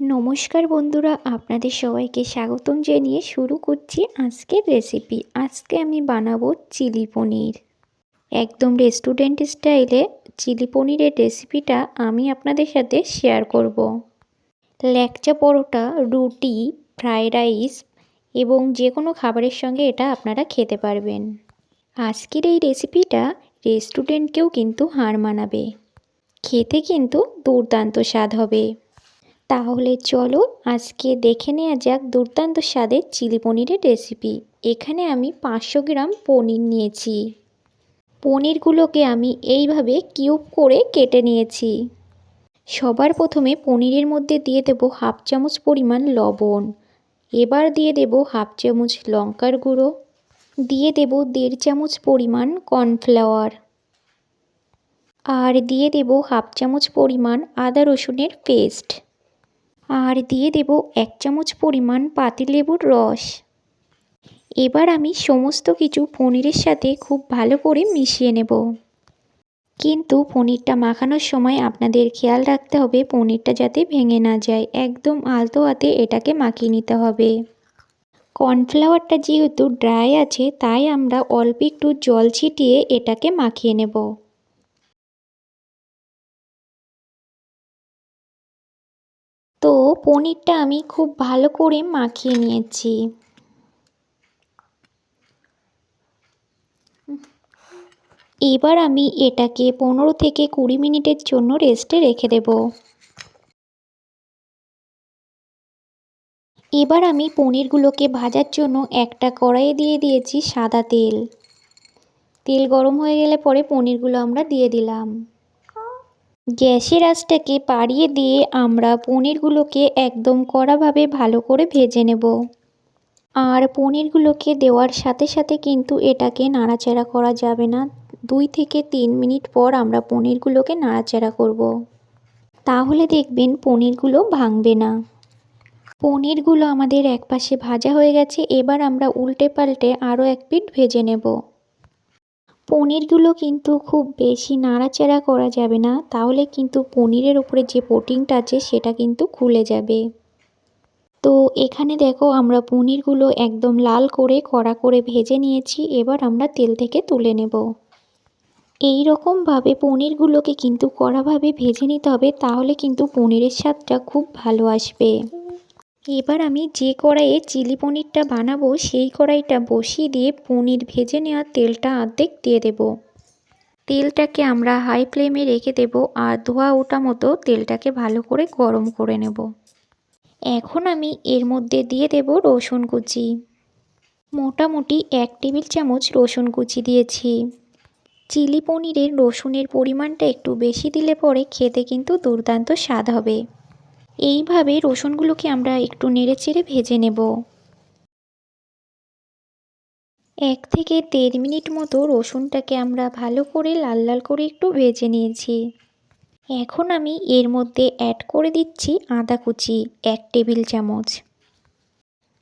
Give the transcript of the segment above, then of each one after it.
নমস্কার বন্ধুরা, আপনাদের সবাইকে স্বাগতম জানিয়ে শুরু করছি আজকের রেসিপি আজকে আমি বানাবো চিলি পনির। একদম রেস্টুরেন্ট স্টাইলে চিলি পনিরের রেসিপিটা আমি আপনাদের সাথে শেয়ার করব। ল্যাকচা পরোটা, রুটি ফ্রায়েড রাইস এবং যে কোনো খাবারের সঙ্গে এটা আপনারা খেতে পারবেন। আজকের এই রেসিপিটা রেস্টুরেন্টকেও কিন্তু হার মানাবে। খেতে কিন্তু দুর্দান্ত স্বাদ হবে। তাহলে চলো আজকে দেখে নেওয়া যাক দুর্দান্ত স্বাদের চিলি পনিরের রেসিপি এখানে আমি পাঁচশো গ্রাম পনির নিয়েছি। পনিরগুলোকে আমি এইভাবে কিউব করে কেটে নিয়েছি। সবার প্রথমে পনিরের মধ্যে দিয়ে দেব হাফ চামচ পরিমাণ লবণ। এবার দিয়ে দেব হাফ চামচ লঙ্কার গুঁড়ো। দিয়ে দেব দেড় চামচ পরিমাণ কর্নফ্লাওয়ার। আর দিয়ে দেব হাফ চামচ পরিমাণ আদা রসুনের পেস্ট। আর দিয়ে দেব এক চামচ পরিমাণ পাতিলেবুর রস। এবার আমি সমস্ত কিছু পনিরের সাথে খুব ভালো করে মিশিয়ে নেব। কিন্তু পনিরটা মাখানোর সময় আপনাদের খেয়াল রাখতে হবে, পনিরটা যাতে ভেঙে না যায়। একদম আলতো হাতে এটাকে মাখিয়ে নিতে হবে। কর্নফ্লাওয়ারটা যেহেতু ড্রাই আছে, তাই আমরা অল্প একটু জল ছিটিয়ে এটাকে মাখিয়ে নেব। তো পনিরটা আমি খুব ভালো করে মাখিয়ে নিয়েছি। এবার আমি এটাকে পনেরো থেকে কুড়ি মিনিটের জন্য রেস্টে রেখে দেব। এবার আমি পনিরগুলোকে ভাজার জন্য একটা কড়াইয়ে দিয়ে দিয়েছি সাদা তেল। তেল গরম হয়ে গেলে পরে পনিরগুলো আমরা দিয়ে দিলাম। গ্যাসের আঁচটাকে পাড়িয়ে দিয়ে আমরা পনিরগুলোকে একদম কড়াভাবে ভালো করে ভেজে নেব। আর পনিরগুলোকে দেওয়ার সাথে সাথে কিন্তু এটাকে নাড়াচাড়া করা যাবে না। দুই থেকে তিন মিনিট পর আমরা পনিরগুলোকে নাড়াচাড়া করব। তাহলে দেখবেন পনিরগুলো ভাঙবে না। পনিরগুলো আমাদের একপাশে ভাজা হয়ে গেছে। এবার আমরা উল্টে পাল্টে আরও এক পিঠ ভেজে নেব। পনিরগুলো কিন্তু খুব বেশি নাড়াচাড়া করা যাবে না। তাহলে কিন্তু পনিরের উপরে যে পোটিংটা আছে, সেটা কিন্তু খুলে যাবে। তো এখানে দেখো, আমরা পনিরগুলো একদম লাল করে কড়া করে ভেজে নিয়েছি। এবার আমরা তেল থেকে তুলে নেব। এই রকমভাবে পনিরগুলোকে কিন্তু কড়াভাবে ভেজে নিতে হবে, তাহলে কিন্তু পনিরের স্বাদটা খুব ভালো আসবে। এবার আমি যে কড়াইয়ে চিলি পনিরটা বানাবো, সেই কড়াইটা বসিয়ে দিয়ে পনির ভেজে নেওয়া তেলটা অর্ধেক দিয়ে দেব। তেলটাকে আমরা হাই ফ্লেমে রেখে দেব আর ধোয়া ওটা মতো তেলটাকে ভালো করে গরম করে নেব। এখন আমি এর মধ্যে দিয়ে দেব রসুন কুচি। মোটামুটি এক টেবিল চামচ রসুন কুচি দিয়েছি। চিলি পনিরের রসুনের পরিমাণটা একটু বেশি দিলে পরে খেতে কিন্তু দুর্দান্ত স্বাদ হবে। এইভাবে রসুনগুলোকে আমরা একটু নেড়ে চেড়ে ভেজে নেব। এক থেকে দেড় মিনিট মতো রসুনটাকে আমরা ভালো করে লাল লাল করে একটু ভেজে নিয়েছি। এখন আমি এর মধ্যে অ্যাড করে দিচ্ছি আদা কুচি, এক টেবিল চামচ।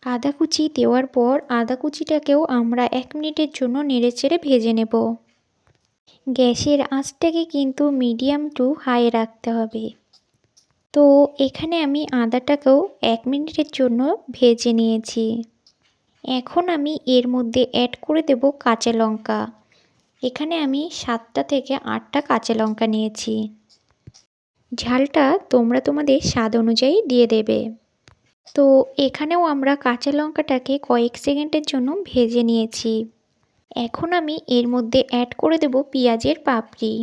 আদা কুচি দেওয়ার পর আদা কুচিটাকেও আমরা এক মিনিটের জন্য নেড়ে চেড়ে ভেজে নেব। গ্যাসের আঁচটাকে কিন্তু মিডিয়াম টু হাই রাখতে হবে। তো এখানে আমি আদাটাকেও এক মিনিটের জন্য ভেজে নিয়েছি। এখন আমি এর মধ্যে অ্যাড করে দেব কাঁচা লঙ্কা। এখানে আমি সাতটা থেকে আটটা কাঁচা লঙ্কা নিয়েছি। ঝালটা তোমরা তোমাদের স্বাদ অনুযায়ী দিয়ে দেবে। তো এখানেও আমরা কাঁচা লঙ্কাটাকে কয়েক সেকেন্ডের জন্য ভেজে নিয়েছি। এখন আমি এর মধ্যে অ্যাড করে দেব পেঁয়াজের পাপড়ি।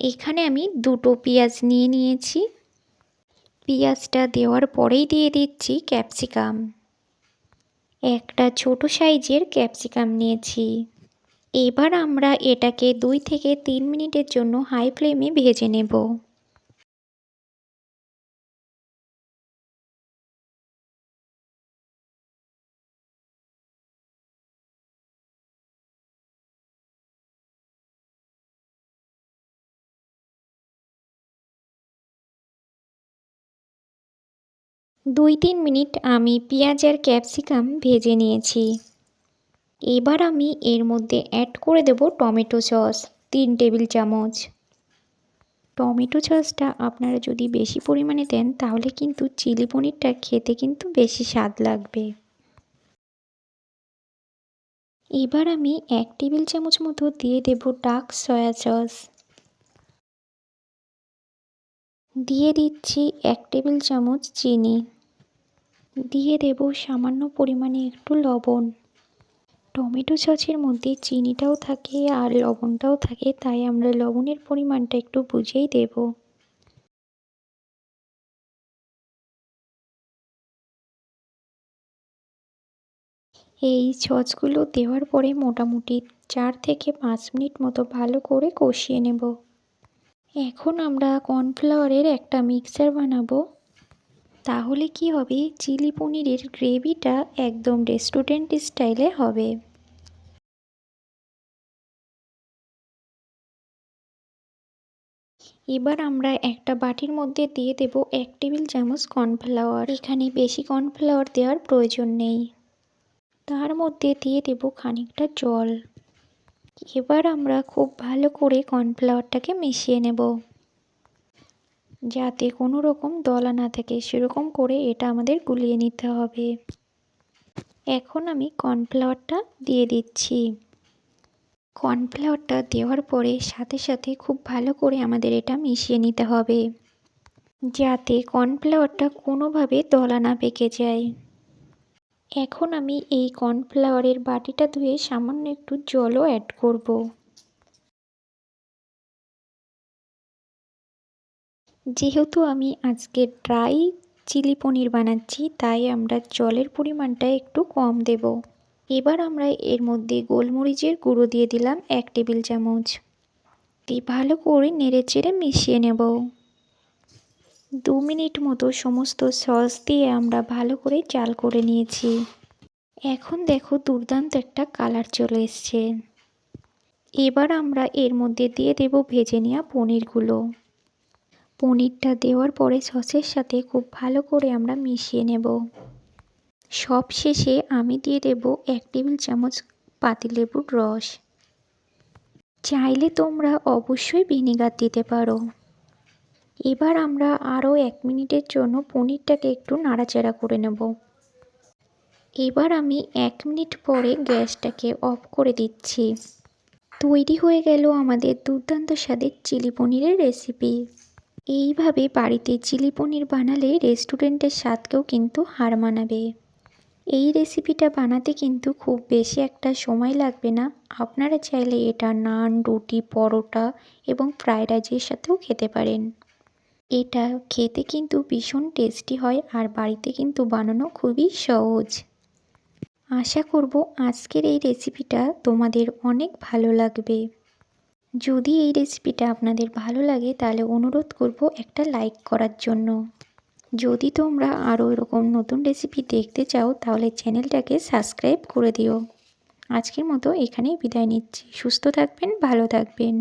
এখানে আমি দুটো পেঁয়াজ নিয়ে নিয়েছি। পেঁয়াজটা দেওয়ার পরেই দিয়ে দিচ্ছি ক্যাপসিকাম। একটা ছোট সাইজের ক্যাপসিকাম নিয়েছি। এবার আমরা এটাকে দুই থেকে তিন মিনিটের জন্য হাই ফ্লেমে ভেজে নেব। দুই তিন মিনিট আমি পেঁয়াজ আর ক্যাপসিকাম ভেজে নিয়েছি। এবার আমি এর মধ্যে অ্যাড করে দেব টমেটো সস, তিন টেবিল চামচ। টমেটো সসটা আপনারা যদি বেশি পরিমাণে দেন, তাহলে কিন্তু চিলি পনিরটা খেতে কিন্তু বেশি স্বাদ লাগবে। এবার আমি এক টেবিল চামচ মতো দিয়ে দেব ডার্ক সয়া সস। দিয়ে দিচ্ছি এক টেবিল চামচ চিনি। দিয়ে দেব সামান্য পরিমাণে একটু লবণ। টমেটো সসের মধ্যে চিনিটাও থাকে আর লবণটাও থাকে, তাই আমরা লবণের পরিমাণটা একটু বুঝেই দেব। এই সসগুলো দেওয়ার পরে মোটামুটি চার থেকে পাঁচ মিনিট মতো ভালো করে কষিয়ে নেব। এখন আমরা কর্নফ্লাওয়ারের একটা মিক্সার বানাবো। তাহলে কি হবে? চিলি পনিরের গ্রেভিটা একদম রেস্টুরেন্ট স্টাইলে হবে। এবার আমরা একটা বাটির মধ্যে দিয়ে দেব এক টেবিল চামচ কর্নফ্লাওয়ার। এখানে বেশি কর্নফ্লাওয়ার দেওয়ার প্রয়োজন নেই। তার মধ্যে দিয়ে দেব খানিকটা জল। এবার আমরা খুব ভালো করে কর্নফ্লাওয়ারটাকে মিশিয়ে নেব। যাতে কোনো রকম দলা না থাকে, সেরকম করে এটা আমাদের গুলিয়ে নিতে হবে। এখন আমি কর্নফ্লাওয়ারটা দিয়ে দিচ্ছি। কর্নফ্লাওয়ারটা দেওয়ার পরে সাথে সাথে খুব ভালো করে আমাদের এটা মিশিয়ে নিতে হবে। যাতে কর্নফ্লাওয়ারটা কোনোভাবে দলা না পেকে যায়। এখন আমি এই কর্নফ্লাওয়ারের বাটিটা ধুয়ে সামান্য একটু জলও অ্যাড করব। যেহেতু আমি আজকে ড্রাই চিলি পনির বানাচ্ছি, তাই আমরা জলের পরিমাণটা একটু কম দেব। এবার আমরা এর মধ্যে গোলমরিচের গুঁড়ো দিয়ে দিলাম এক টেবিল চামচ। ভালো করে নেড়ে চেড়ে মিশিয়ে নেব। দু মিনিট মতো সমস্ত সস দিয়ে আমরা ভালো করে চাল করে নিয়েছি। এখন দেখো দুর্দান্ত একটা কালার চলে এসছে। এবার আমরা এর মধ্যে দিয়ে দেব ভেজে নেওয়া পনিরগুলো। পনিরটা দেওয়ার পরে সসের সাথে খুব ভালো করে আমরা মিশিয়ে নেব। সব শেষে আমি দিয়ে দেব এক টেবিল চামচ পাতিলেবুর রস। চাইলে তোমরা অবশ্যই ভিনিগার দিতে পারো। এবার আমরা আরও এক মিনিটের জন্য পনিরটাকে একটু নাড়াচাড়া করে নেব। এবার আমি এক মিনিট পরে গ্যাসটাকে অফ করে দিচ্ছি। তৈরি হয়ে গেল আমাদের দুর্দান্ত স্বাদের চিলি পনিরের রেসিপি। এইভাবে বাড়িতে চিলি পনির বানালে রেস্টুরেন্টের স্বাদকেও কিন্তু হার মানাবে। এই রেসিপিটা বানাতে কিন্তু খুব বেশি একটা সময় লাগবে না। আপনারা চাইলে এটা নান, রুটি, পরোটা এবং ফ্রায়েড রাইসের সাথেও খেতে পারেন। এটা খেতে কিন্তু ভীষণ টেস্টি হয় আর বাড়িতে কিন্তু বানানো খুবই সহজ। আশা করব আজকের এই রেসিপিটা তোমাদের অনেক ভালো লাগবে। যদি এই রেসিপিটা আপনাদের ভালো লাগে তাহলে অনুরোধ করব একটা লাইক করার জন্য। যদি তোমরা আরও এরকম নতুন রেসিপি দেখতে চাও তাহলে চ্যানেলটাকে সাবস্ক্রাইব করে দিও। আজকের মতো এখানেই বিদায় নিচ্ছি। সুস্থ থাকবেন, ভালো থাকবেন।